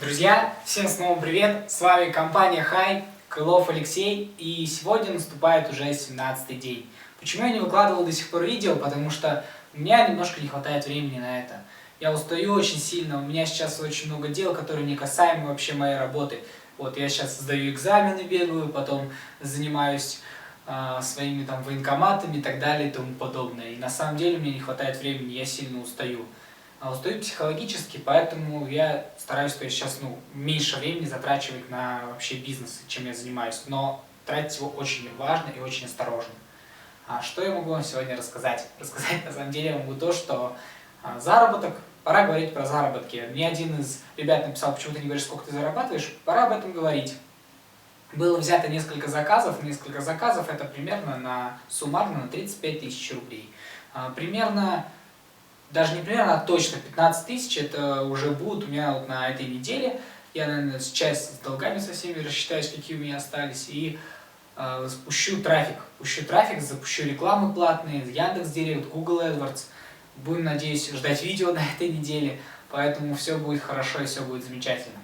Друзья, всем снова привет! С вами компания Хай, Крылов Алексей, и сегодня наступает уже 17 день. Почему я не выкладывал до сих пор видео? Потому что у меня немножко не хватает времени на это. Я устаю очень сильно, у меня сейчас очень много дел, которые не касаемы вообще моей работы. Вот я сейчас сдаю экзамены, бегаю, потом занимаюсь э, своими там военкоматами и так далее и тому подобное. И на самом деле мне не хватает времени, я сильно устаю. А устаю психологически, поэтому я стараюсь то есть, сейчас ну, меньше времени затрачивать на вообще бизнес, чем я занимаюсь. Но тратить его очень важно и очень осторожно. А что я могу вам сегодня рассказать? Рассказать на самом деле я могу то, что а, заработок, пора говорить про заработки. Мне один из ребят написал, почему ты не говоришь, сколько ты зарабатываешь, пора об этом говорить. Было взято несколько заказов, несколько заказов это примерно на суммарно на 35 тысяч рублей. А, примерно даже не примерно, а точно 15 тысяч, это уже будут у меня вот на этой неделе. Я, наверное, сейчас с долгами со всеми рассчитаюсь, какие у меня остались, и э, спущу трафик. Пущу трафик, запущу рекламы платные, Яндекс Директ, Google AdWords. Будем, надеюсь, ждать видео на этой неделе, поэтому все будет хорошо и все будет замечательно.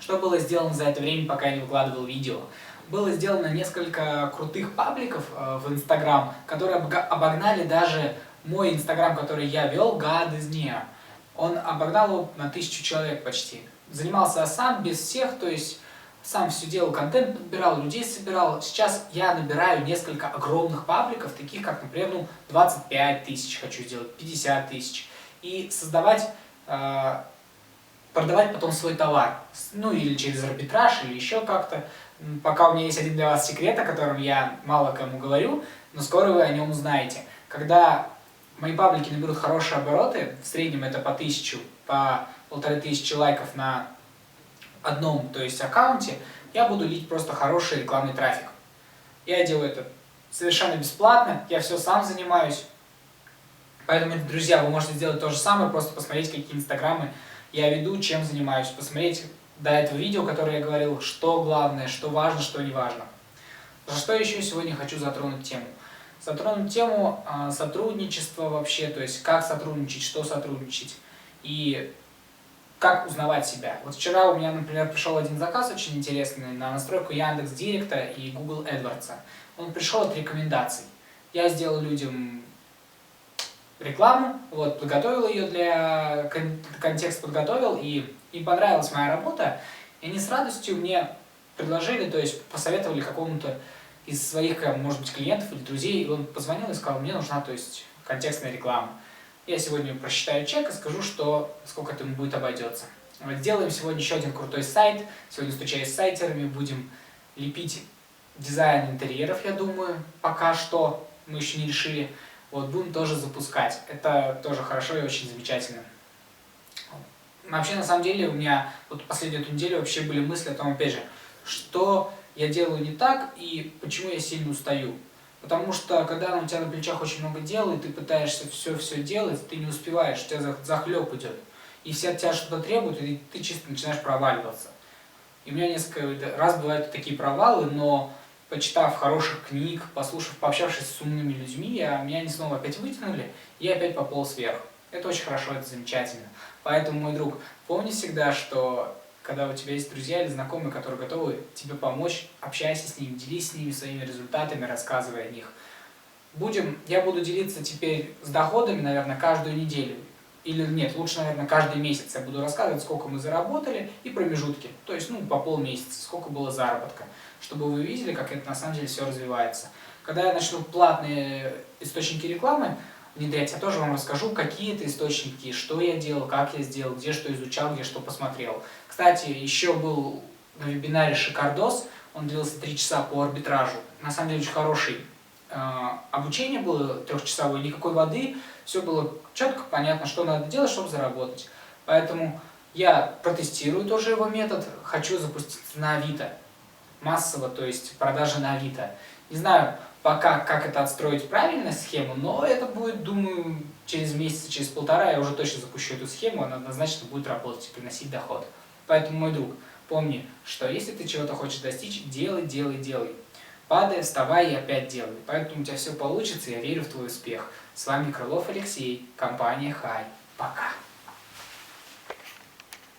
Что было сделано за это время, пока я не выкладывал видео? Было сделано несколько крутых пабликов э, в Инстаграм, которые обогнали даже мой инстаграм, который я вел, near, он обогнал его на тысячу человек почти. Занимался сам, без всех, то есть сам все делал, контент подбирал, людей собирал. Сейчас я набираю несколько огромных пабликов, таких как, например, ну, 25 тысяч хочу сделать, 50 тысяч. И создавать, э, продавать потом свой товар. Ну, или через арбитраж, или еще как-то. Пока у меня есть один для вас секрет, о котором я мало кому говорю, но скоро вы о нем узнаете. Когда мои паблики наберут хорошие обороты, в среднем это по тысячу, по полторы тысячи лайков на одном, то есть аккаунте, я буду лить просто хороший рекламный трафик. Я делаю это совершенно бесплатно, я все сам занимаюсь. Поэтому, друзья, вы можете сделать то же самое, просто посмотреть, какие инстаграмы я веду, чем занимаюсь, посмотреть до этого видео, которое я говорил, что главное, что важно, что не важно. За что еще сегодня хочу затронуть тему – затронуть тему а, сотрудничества вообще, то есть как сотрудничать, что сотрудничать и как узнавать себя. Вот вчера у меня, например, пришел один заказ очень интересный на настройку Яндекс Директа и Google AdWords. Он пришел от рекомендаций. Я сделал людям рекламу, вот, подготовил ее для, контекст подготовил, и им понравилась моя работа, и они с радостью мне предложили, то есть посоветовали какому-то из своих, э, может быть, клиентов или друзей, он позвонил и сказал, мне нужна, то есть, контекстная реклама. Я сегодня просчитаю чек и скажу, что сколько это ему будет обойдется. Вот сделаем сегодня еще один крутой сайт. Сегодня стучаюсь с сайтерами, будем лепить дизайн интерьеров, я думаю, пока что мы еще не решили. Вот, будем тоже запускать. Это тоже хорошо и очень замечательно. Вообще, на самом деле, у меня вот последнюю эту неделю вообще были мысли о том, опять же, что я делаю не так и почему я сильно устаю. Потому что когда у тебя на плечах очень много дел, и ты пытаешься все-все делать, ты не успеваешь, у тебя захлеб идет. И все от тебя что-то требуют, и ты чисто начинаешь проваливаться. И у меня несколько раз бывают такие провалы, но почитав хороших книг, послушав, пообщавшись с умными людьми, я, меня они снова опять вытянули, и я опять пополз вверх. Это очень хорошо, это замечательно. Поэтому, мой друг, помни всегда, что когда у тебя есть друзья или знакомые, которые готовы тебе помочь, общайся с ними, делись с ними своими результатами, рассказывай о них. Будем, я буду делиться теперь с доходами, наверное, каждую неделю. Или нет, лучше, наверное, каждый месяц я буду рассказывать, сколько мы заработали и промежутки. То есть, ну, по полмесяца, сколько было заработка. Чтобы вы видели, как это на самом деле все развивается. Когда я начну платные источники рекламы, внедрять, я тоже вам расскажу, какие это источники, что я делал, как я сделал, где что изучал, где что посмотрел. Кстати, еще был на вебинаре Шикардос, он длился 3 часа по арбитражу. На самом деле очень хороший э, обучение было трехчасовое, никакой воды, все было четко, понятно, что надо делать, чтобы заработать. Поэтому я протестирую тоже его метод, хочу запуститься на Авито, массово, то есть продажи на Авито. Не знаю, пока как это отстроить правильно схему, но это будет, думаю, через месяц, через полтора я уже точно запущу эту схему, она однозначно будет работать и приносить доход. Поэтому, мой друг, помни, что если ты чего-то хочешь достичь, делай, делай, делай. Падай, вставай и опять делай. Поэтому у тебя все получится, я верю в твой успех. С вами Крылов Алексей, компания Хай. Пока.